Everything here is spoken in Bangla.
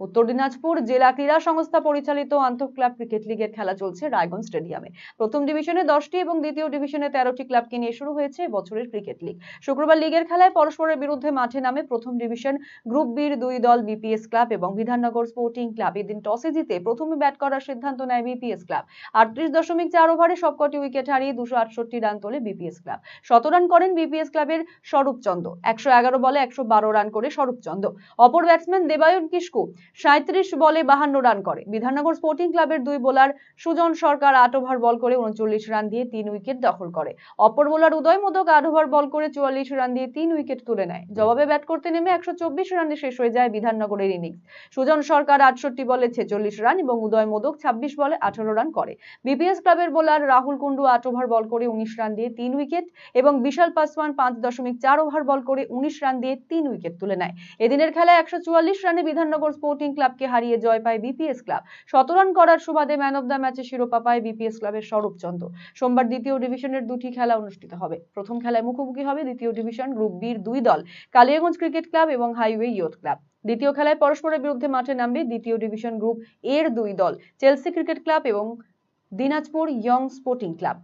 উত্তর দিনাজপুর জেলা ক্রীড়া সংস্থা পরিচালিত আন্তঃ ক্লাব ক্রিকেট লিগের খেলা চলছে রায়গঞ্জ স্টেডিয়ামে। প্রথম ডিভিশনে দশটি এবং দ্বিতীয় ডিভিশনে তেরোটি ক্লাবকে নিয়ে শুরু হয়েছে বছরের ক্রিকেট লিগ। শুক্রবার লিগের খেলায় পরস্পরের বিরুদ্ধে মাঠে নামে প্রথম ডিভিশন গ্রুপ বির দুই দল বিপিএস ক্লাব এবং বিধাননগর স্পোর্টিং ক্লাব। এদিন টসে জিতে প্রথমে ব্যাট করার সিদ্ধান্ত নেয় বিপিএস ক্লাব। আটত্রিশ দশমিক চার ওভারে সবকটি উইকেট হারিয়ে দুশো আটষট্টি রান তোলে বিপিএস ক্লাব। শত রান করেন বিপিএস ক্লাবের স্বরূপ চন্দ। একশো এগারো বলে একশো বারো রান করে স্বরূপ চন্দ। অপর ব্যাটসম্যান দেবায়ন কিস্কু সাঁত্রিশ বলে বাহান্ন রান করে। বিধাননগর স্পোর্টিং ক্লাবের দুই বোলার সুজন সরকার আট ওভার বল করে উনচল্লিশ রান দিয়ে তিন উইকেট দখল করে। অপর বোলার উদয় মোদক আট ওভার বল করে চুয়াল্লিশ রান দিয়ে তিন উইকেট তুলে নেয়। জবাবে ব্যাট করতে নেমে একশো চব্বিশ রানে শেষ হয়ে যায় বিধাননগরের ইনিংস। সুজন সরকার আটষট্টি বলে ছেচল্লিশ রান এবং উদয় মোদক ছাব্বিশ বলে আঠারো রান করে। বিপিএস ক্লাবের বোলার রাহুল কুন্ডু আট ওভার বল করে উনিশ রান দিয়ে তিন উইকেট এবং বিশাল পাসওয়ান পাঁচ দশমিক চার ওভার বল করে উনিশ রান দিয়ে তিন উইকেট তুলে নেয়। এদিনের খেলায় একশো চুয়াল্লিশ রানে বিধাননগর স্পোর্টিং ক্লাবকে হারিয়ে জয় পায় বিপিএস ক্লাব শত রান করার সুবাদে ম্যান অব দ্য ম্যাচে শিরোপা পায় বিপিএস ক্লাবের স্বরূপ চন্দ সোমবার দ্বিতীয় ডিভিশনের দুটি খেলা অনুষ্ঠিত হবে। প্রথম খেলায় মুখোমুখি হবে দ্বিতীয় ডিভিশন গ্রুপ বির দুই দল, কালিয়াগঞ্জ ক্রিকেট ক্লাব এবং হাইওয়ে ইয়ুথ ক্লাব দ্বিতীয় খেলায় পরস্পরের বিরুদ্ধে মাঠে নামবে দ্বিতীয় ডিভিশন গ্রুপ এর দুই দল চেলসি ক্রিকেট ক্লাব এবং দিনাজপুর ইয়ং স্পোর্টিং ক্লাব